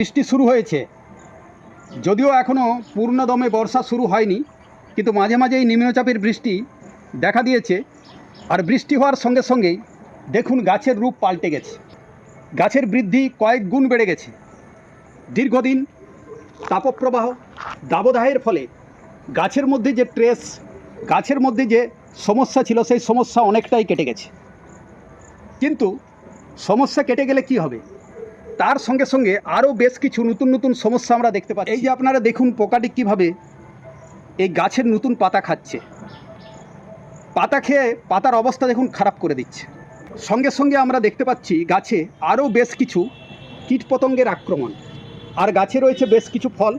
বৃষ্টি শুরু হয়েছে। যদিও এখনও পূর্ণদমে বর্ষা শুরু হয়নি, কিন্তু মাঝে মাঝেই নিম্নচাপের বৃষ্টি দেখা দিয়েছে। আর বৃষ্টি হওয়ার সঙ্গে সঙ্গেই দেখুন গাছের রূপ পাল্টে গেছে। গাছের বৃদ্ধি কয়েক গুণ বেড়ে গেছে। দীর্ঘদিন তাপপ্রবাহ, দাবদাহের ফলে গাছের মধ্যে যে ট্রেস গাছের মধ্যে যে সমস্যা ছিল, সেই সমস্যা অনেকটাই কেটে গেছে। কিন্তু সমস্যা কেটে গেলে কি হবে? তার সঙ্গে সঙ্গে আরও বেশ কিছু নতুন নতুন সমস্যা আমরা দেখতে পাচ্ছি। এই যে আপনারা দেখুন পোকাটি কীভাবে এই গাছের নতুন পাতা খাচ্ছে। পাতা খেয়ে পাতার অবস্থা দেখুন খারাপ করে দিচ্ছে। সঙ্গে সঙ্গে আমরা দেখতে পাচ্ছি গাছে আরও বেশ কিছু কীটপতঙ্গের আক্রমণ। আর গাছে রয়েছে বেশ কিছু ফল।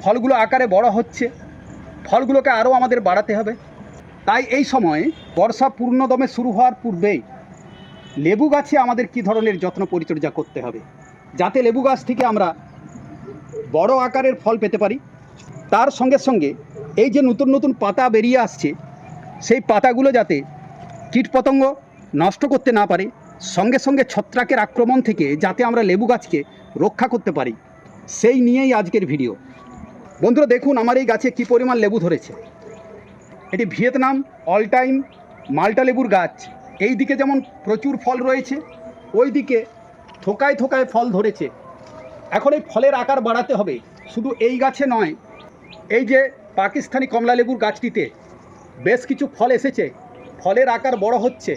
ফলগুলো আকারে বড় হচ্ছে। ফলগুলোকে আরও আমাদের বাড়াতে হবে। তাই এই সময় বর্ষা পূর্ণদমে শুরু হওয়ার পূর্বেই লেবু গাছে আমাদের কি ধরনের যত্ন পরিচর্যা করতে হবে? যাতে লেবু গাছ থেকে আমরা বড় আকারের ফল পেতে পারি। তার সঙ্গে সঙ্গে এই যে নতুন নতুন পাতা বেরিয়ে আসছে, সেই পাতাগুলো যাতে কীটপতঙ্গ নষ্ট করতে না পারে, সঙ্গে সঙ্গে ছত্রাকের আক্রমণ থেকে যাতে আমরা লেবু গাছকে রক্ষা করতে পারি, সেই নিয়েই আজকের ভিডিও। বন্ধুরা, দেখুন আমার এই গাছে কী পরিমাণ লেবু ধরেছে। এটি ভিয়েতনাম অল টাইম মাল্টা লেবুর গাছ। এই দিকে যেমন প্রচুর ফল রয়েছে, ওই দিকে থোকায় থোকায় ফল ধরেছে। এখন এই ফলের আকার বাড়াতে হবে। শুধু এই গাছে নয়, এই যে পাকিস্তানি কমলা লেবুর গাছটিতে বেশ কিছু ফল এসেছে, ফলের আকার বড় হচ্ছে।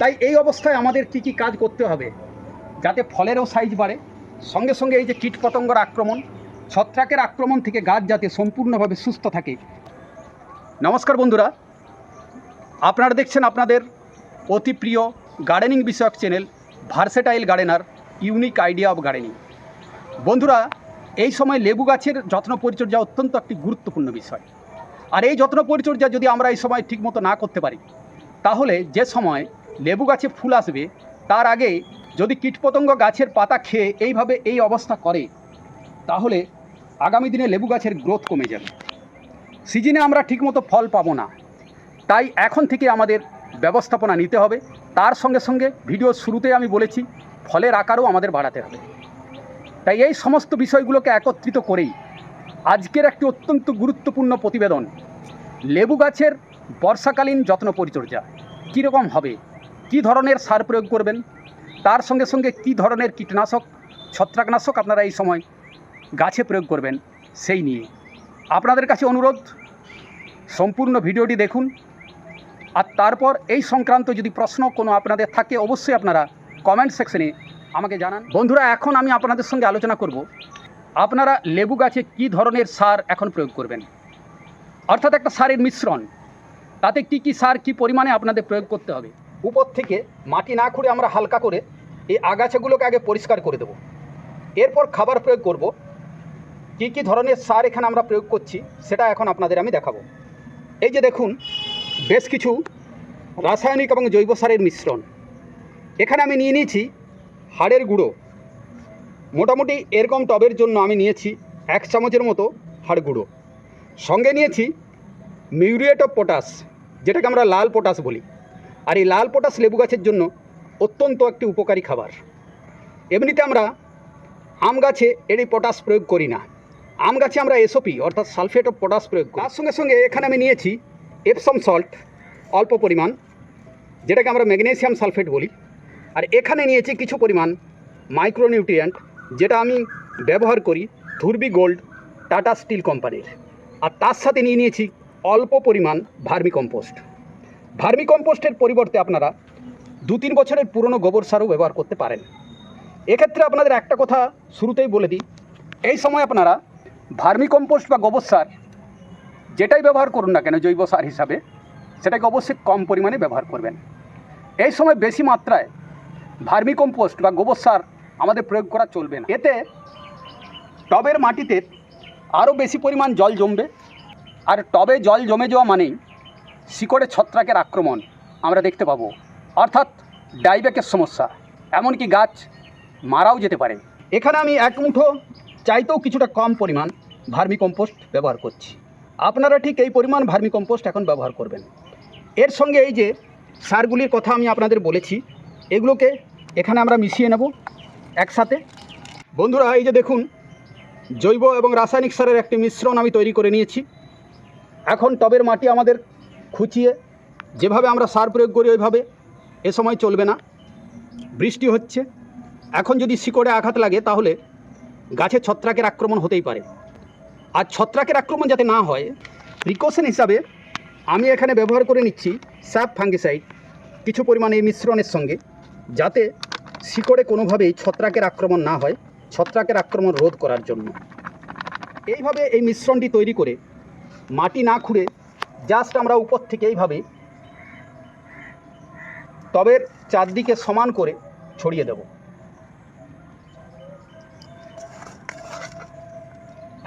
তাই এই অবস্থায় আমাদের কি কি কাজ করতে হবে, যাতে ফলেরও সাইজ বাড়ে। সঙ্গে সঙ্গে এই যে কীটপতঙ্গর আক্রমণ, ছত্রাকের আক্রমণ থেকে গাছ যাতে সম্পূর্ণভাবে সুস্থ থাকে। নমস্কার বন্ধুরা, আপনারা দেখছেন আপনাদের অতি প্রিয় গার্ডেনিং বিষয়ক channel versatile gardener unique idea of gardening. বন্ধুরা, এই সময় লেবু গাছের যত্ন পরিচর্যা অত্যন্ত একটি গুরুত্বপূর্ণ বিষয়। আর এই যত্ন পরিচর্যা যদি আমরা এই সময় ঠিকমতো না করতে পারি, তাহলে যে সময় লেবু গাছে ফুল আসবে, তার আগে যদি কীটপতঙ্গ গাছের পাতা খেয়ে এইভাবে এই অবস্থা করে, তাহলে আগামী দিনে লেবু গাছের গ্রোথ কমে যাবে। সিজনে আমরা ঠিকমতো ফল পাবো না। তাই এখন থেকে আমাদের ব্যবস্থাপনা নিতে হবে। তার সঙ্গে সঙ্গে ভিডিওর শুরুতে আমি বলেছি, ফলের আকারও আমাদের বাড়াতে হবে। তাই এই সমস্ত বিষয়গুলোকে একত্রিত করেই আজকের একটি অত্যন্ত গুরুত্বপূর্ণ প্রতিবেদন, লেবু গাছের বর্ষাকালীন যত্ন পরিচর্যা, কীরকম হবে? কি ধরনের সার প্রয়োগ করবেন? তার সঙ্গে সঙ্গে কি ধরনের কীটনাশক, ছত্রাকনাশক আপনারা এই সময় গাছে প্রয়োগ করবেন, সেই নিয়ে। আপনাদের কাছে অনুরোধ, সম্পূর্ণ ভিডিওটি দেখুন আর তারপর এই সংক্রান্ত যদি প্রশ্ন কোনো আপনাদের থাকে, অবশ্যই আপনারা কমেন্ট সেকশনে আমাকে জানান। বন্ধুরা, এখন আমি আপনাদের সঙ্গে আলোচনা করব, আপনারা লেবু গাছে কি ধরনের সার এখন প্রয়োগ করবেন? অর্থাৎ একটা সারের মিশ্রণ, তাতে কি কি সার কি পরিমাণে আপনাদের প্রয়োগ করতে হবে? উপর থেকে মাটি না খুঁড়ে আমরা হালকা করে এই আগাছাগুলোকে আগে পরিষ্কার করে দেব। এরপর খাবার প্রয়োগ করব, কি কি ধরনের সার এখানে আমরা প্রয়োগ করছি, সেটা এখন আপনাদের আমি দেখাবো। এই যে দেখুন বেশ কিছু রাসায়নিক এবং জৈব সারের মিশ্রণ। এখানে আমি নিয়ে নিয়েছি হাড়ের গুঁড়ো। মোটামুটি এরকম টবের জন্য আমি নিয়েছি এক চামচের মতো হাড় গুঁড়ো। সঙ্গে নিয়েছি মিউরিয়েট অফ পটাশ, যেটাকে আমরা লাল পটাশ বলি। আর এই লাল পটাশ লেবু গাছের জন্য অত্যন্ত একটি উপকারী খাবার। এমনিতে আমরা আম গাছে এর এই পটাশ প্রয়োগ করি না। আম গাছে আমরা এসওপি, অর্থাৎ সালফেট অফ পটাশ প্রয়োগ করি। তার সঙ্গে সঙ্গে এখানে আমি নিয়েছি এপসম সল্ট অল্প পরিমাণ, যেটাকে আমরা ম্যাগনেসিয়াম সালফেট বলি। আর এখানে নিয়েছি কিছু পরিমাণ মাইক্রোনিউট্রিয়েন্ট যেটা আমি ব্যবহার করি ধুরবি গোল্ড, টাটা স্টিল কোম্পানির। আর তার সাথে নিয়ে নিয়েছি অল্প পরিমাণ ভার্মি কম্পোস্ট। ভার্মি কম্পোস্টের পরিবর্তে আপনারা দু তিন বছরের পুরনো গোবর সারও ব্যবহার করতে পারেন। এক্ষেত্রে আপনাদের একটা কথা শুরুতেই বলে দিই। এই সময় আপনারা ভার্মি কম্পোস্ট বা গোবর সার যেটাই ব্যবহার করুন না কেন, জৈব সার হিসাবে, সেটাকে অবশ্যই কম পরিমাণে ব্যবহার করবেন। এই সময় বেশি মাত্রায় ভার্মি কম্পোস্ট বা গোবর সার আমাদের প্রয়োগ করা চলবে না। এতে টবের মাটিতে আরও বেশি পরিমাণ জল জমবে, আর টবে জল জমে যাওয়া মানেই শিকড়ে ছত্রাকের আক্রমণ আমরা দেখতে পাবো। অর্থাৎ ডাইব্যাকের সমস্যা, এমনকি গাছ মারাও যেতে পারে। এখানে আমি এক মুঠো, চাইতেও কিছুটা কম পরিমাণ ভার্মি কম্পোস্ট ব্যবহার করছি। আপনারা ঠিক এই পরিমাণ ভার্মি কম্পোস্ট এখন ব্যবহার করবেন। এর সঙ্গে এই যে সারগুলির কথা আমি আপনাদের বলেছি, এগুলোকে এখানে আমরা মিশিয়ে নেব একসাথে। বন্ধুরা, এই যে দেখুন, জৈব এবং রাসায়নিক সারের একটি মিশ্রণ আমি তৈরি করে নিয়েছি। এখন টবের মাটি আমাদের খুঁচিয়ে যেভাবে আমরা সার প্রয়োগ করি ওইভাবে এ সময় চলবে না। বৃষ্টি হচ্ছে। এখন যদি শিকড়ে আঘাত লাগে, তাহলে গাছে ছত্রাকের আক্রমণ হতেই পারে। আর ছত্রাকের আক্রমণ যাতে না হয় প্রিকশন হিসাবে আমি এখানে ব্যবহার করে নিচ্ছি স্যাপ ফাঙ্গিসাইড কিছু পরিমাণে এই মিশ্রণের সঙ্গে, যাতে শিকড়ে কোনোভাবেই ছত্রাকের আক্রমণ না হয়, ছত্রাকের আক্রমণ রোধ করার জন্য। এইভাবে এই মিশ্রণটি তৈরি করে মাটি না খুঁড়ে জাস্ট আমরা উপর থেকে এইভাবে টবের চারদিকে সমান করে ছড়িয়ে দেব।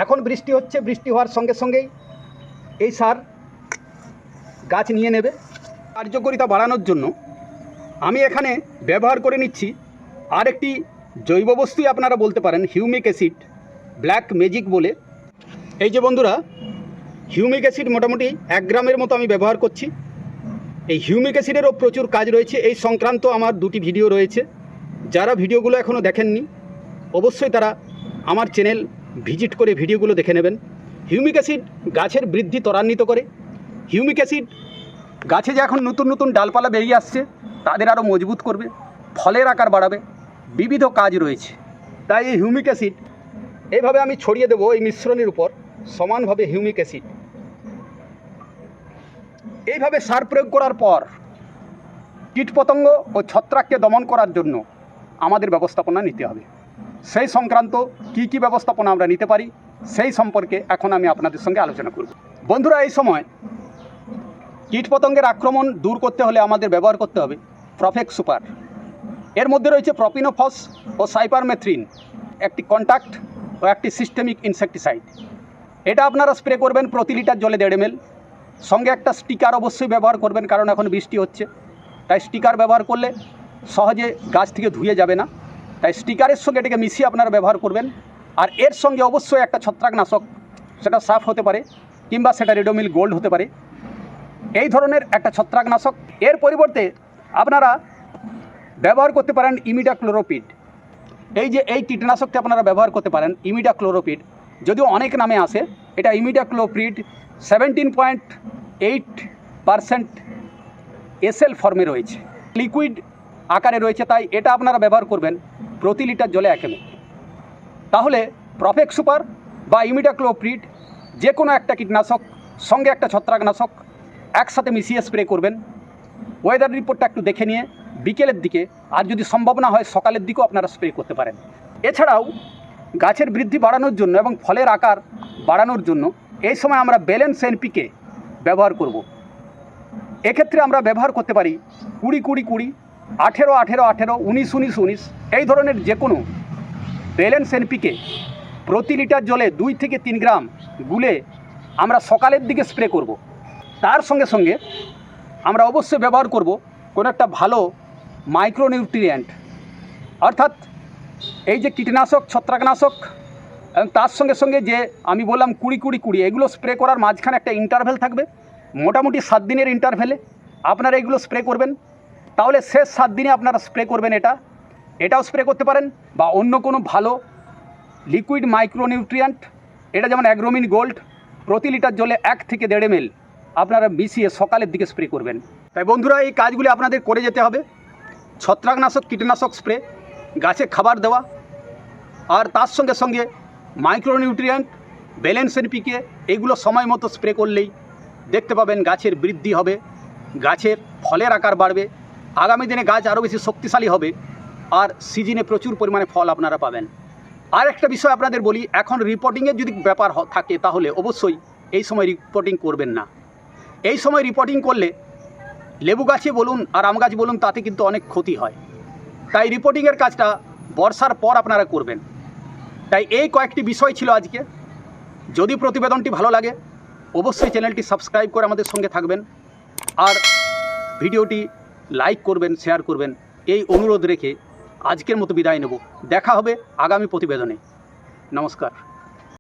এখন বৃষ্টি হচ্ছে, বৃষ্টি হওয়ার সঙ্গে সঙ্গেই এই সার গাছ নিয়ে নেবে। কার্যকারিতা বাড়ানোর জন্য আমি এখানে ব্যবহার করে নিচ্ছি আরেকটি জৈব বস্তুই আপনারা বলতে পারেন, হিউমিক অ্যাসিড, ব্ল্যাক ম্যাজিক বলে। এই যে বন্ধুরা, হিউমিক অ্যাসিড মোটামুটি এক গ্রামের মতো আমি ব্যবহার করছি। এই হিউমিক অ্যাসিডেরও প্রচুর কাজ রয়েছে, এই সংক্রান্ত আমার দুটি ভিডিও রয়েছে। যারা ভিডিওগুলো এখনও দেখেননি, অবশ্যই তারা আমার চ্যানেল ভিজিট করে ভিডিওগুলো দেখে নেবেন। হিউমিক অ্যাসিড গাছের বৃদ্ধি ত্বরান্বিত করে। হিউমিক অ্যাসিড গাছে যে এখন নতুন নতুন ডালপালা বেরিয়ে আসছে, তাদের আরও মজবুত করবে, ফলের আকার বাড়াবে, বিবিধ কাজ রয়েছে। তাই এই হিউমিক অ্যাসিড এইভাবে আমি ছড়িয়ে দেবো এই মিশ্রণের উপর, সমানভাবে হিউমিক অ্যাসিড। এইভাবে সার প্রয়োগ করার পর কীটপতঙ্গ ও ছত্রাককে দমন করার জন্য আমাদের ব্যবস্থাপনা নিতে হবে। সেই সংক্রান্ত কি কি ব্যবস্থাপনা আমরা নিতে পারি, সেই সম্পর্কে এখন আমি আপনাদের সঙ্গে আলোচনা করব। বন্ধুরা, এই সময় কীটপতঙ্গের আক্রমণ দূর করতে হলে আমাদের ব্যবহার করতে হবে প্রফেক্ট সুপার। এর মধ্যে রয়েছে প্রপিনোফস ও সাইপারমেথ্রিন, একটি কন্ট্যাক্ট ও একটি সিস্টেমিক ইনসেকটিসাইড। এটা আপনারা স্প্রে করবেন প্রতি লিটার জলে দেড় এমএল। সঙ্গে একটা স্টিকার অবশ্যই ব্যবহার করবেন, কারণ এখন বৃষ্টি হচ্ছে। তাই স্টিকার ব্যবহার করলে সহজে গাছ থেকে ধুয়ে যাবে না। তাই স্টিকারের সঙ্গে এটাকে মিশিয়ে আপনারা ব্যবহার করবেন। আর এর সঙ্গে অবশ্যই একটা ছত্রাকনাশক, সেটা সাফ হতে পারে, কিংবা সেটা রেডোমিল গোল্ড হতে পারে। এই ধরনের একটা ছত্রাকনাশক। এর পরিবর্তে আপনারা ব্যবহার করতে পারেন ইমিডা ক্লোরোপিড এই যে এই কীটনাশকটি আপনারা ব্যবহার করতে পারেন ইমিডা ক্লোরোপিড যদিও অনেক নামে আসে এটা imidacloprid seventeen point eight percent SL ফর্মে রয়েছে। লিকুইড আকারে রয়েছে, তাই এটা আপনারা ব্যবহার করবেন। প্রতি লিটার জলে এক এমএল। তাহলে প্রফেক্ট সুপার বা ইমিডাক্লোপ্রিড যে কোনো একটা কীটনাশক, সঙ্গে একটা ছত্রাকনাশক একসাথে মিশিয়ে স্প্রে করবেন। ওয়েদার রিপোর্টটা একটু দেখে নিয়ে বিকেলের দিকে, আর যদি সম্ভব না হয় সকালের দিকেও আপনারা স্প্রে করতে পারেন। এছাড়াও গাছের বৃদ্ধি বাড়ানোর জন্য এবং ফলের আকার বাড়ানোর জন্য এই সময় আমরা ব্যালেন্স এনপিকে ব্যবহার করব। এক্ষেত্রে আমরা ব্যবহার করতে পারি কুড়ি কুড়ি কুড়ি আঠেরো আঠেরো আঠেরো, উনিশ উনিশ উনিশ, এই ধরনের যে কোনো ব্যালেন্স এনপিকে প্রতি লিটার জলে দুই থেকে তিন গ্রাম গুলে আমরা সকালের দিকে স্প্রে করব। তার সঙ্গে সঙ্গে আমরা অবশ্যই ব্যবহার করব কোনো একটা ভালো মাইক্রোনিউট্রিয়েন্ট। অর্থাৎ এই যে কীটনাশক, ছত্রাকনাশক এবং তার সঙ্গে সঙ্গে যে আমি বললাম কুড়ি কুড়ি কুড়ি, এগুলো স্প্রে করার মাঝখানে একটা ইন্টারভেল থাকবে। মোটামুটি সাত দিনের ইন্টারভেলে আপনারা এগুলো স্প্রে করবেন। তাহলে শেষ সাত দিনে আপনারা স্প্রে করবেন এটা। এটাও স্প্রে করতে পারেন বা অন্য কোনো ভালো লিকুইড মাইক্রোনিউট্রিয়েন্ট এটা যেমন অ্যাগ্রোমিন গোল্ড প্রতি লিটার জলে এক থেকে দেড় এমএল আপনারা মিশিয়ে সকালের দিকে স্প্রে করবেন। তাই বন্ধুরা, এই কাজগুলি আপনাদের করে যেতে হবে। ছত্রাকনাশক, কীটনাশক স্প্রে গাছে খাবার দেওয়া, আর তার সঙ্গে সঙ্গে মাইক্রোনিউট্রিয়েন্ট ব্যালেন্স এনপিকে এগুলো সময় মতো স্প্রে করলেই দেখতে পাবেন গাছের বৃদ্ধি হবে, গাছের ফলের আকার বাড়বে আগামী দিনে গাছ আরও বেশি শক্তিশালী হবে আর সিজনে প্রচুর পরিমাণে ফল আপনারা পাবেন। আর একটা বিষয় আপনাদের বলি, এখন রিপোর্টিংয়ের যদি ব্যাপার থাকে তাহলে অবশ্যই এই সময় রিপোর্টিং করবেন না। এই সময় রিপোর্টিং করলে লেবু গাছে বলুন আর আম গাছ বলুন, তাতে কিন্তু অনেক ক্ষতি হয়। তাই রিপোর্টিংয়ের কাজটা বর্ষার পর আপনারা করবেন। তাই এই কয়েকটি বিষয় ছিল আজকে। যদি প্রতিবেদনটি ভালো লাগে, অবশ্যই চ্যানেলটি সাবস্ক্রাইব করে আমাদের সঙ্গে থাকবেন। আর ভিডিওটি লাইক করবেন শেয়ার করবেন, এই অনুরোধ রেখে আজকের মতো বিদায় নেব। দেখা হবে আগামী প্রতিবেদনে। নমস্কার।